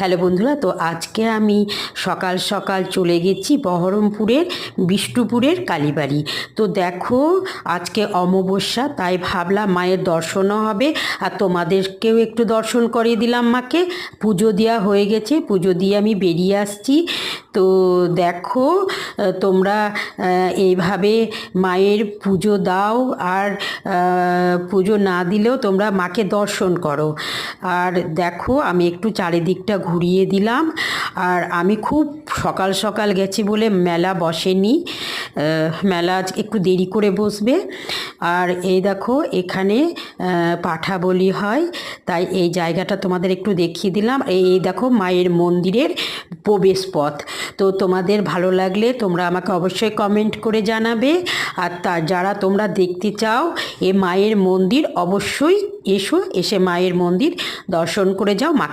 Hello বন্ধুরা, তো আজকে আমি সকাল সকাল চলে গেছি বহরমপুরের, বিষ্ণুপুরের কালীবাড়ি। তো দেখো, আজকে অমাবস্যা, তাই ভাবলাম মায়ের দর্শনও হবে, আর তোমাদেরকেও একটু দর্শন করিয়ে দিলাম মাকে। পুজো দেওয়া হয়ে গেছে, পুজো দিয়ে আমি বেরিয়ে আসছি। তো দেখো তোমরা এইভাবে মায়ের পুজো দাও, আর পুজো না দিলেও তোমরা মাকে দর্শন করো। আর দেখো, আমি একটু চারিদিকটা ঘুরিয়ে দিলাম। আর আমি খুব সকাল সকাল গেছি বলে মেলা বসেনি। মেলা একটু দেরি করে বসবে। আর এই দেখো এখানে পাঠা বলি হয়। তাই এই জায়গাটা তোমাদের একটু দেখিয়ে দিলাম। এই দেখো মায়ের মন্দিরের প্রবেশ পথ তো তোমাদের ভালো লাগলে তোমরা আমাকে অবশ্যই কমেন্ট করে জানাবে। আর তা যারা তোমরা দেখতে চাও, এ মায়ের মন্দির অবশ্যই এসো, এসে মায়ের মন্দির দর্শন করে যাও। মাকে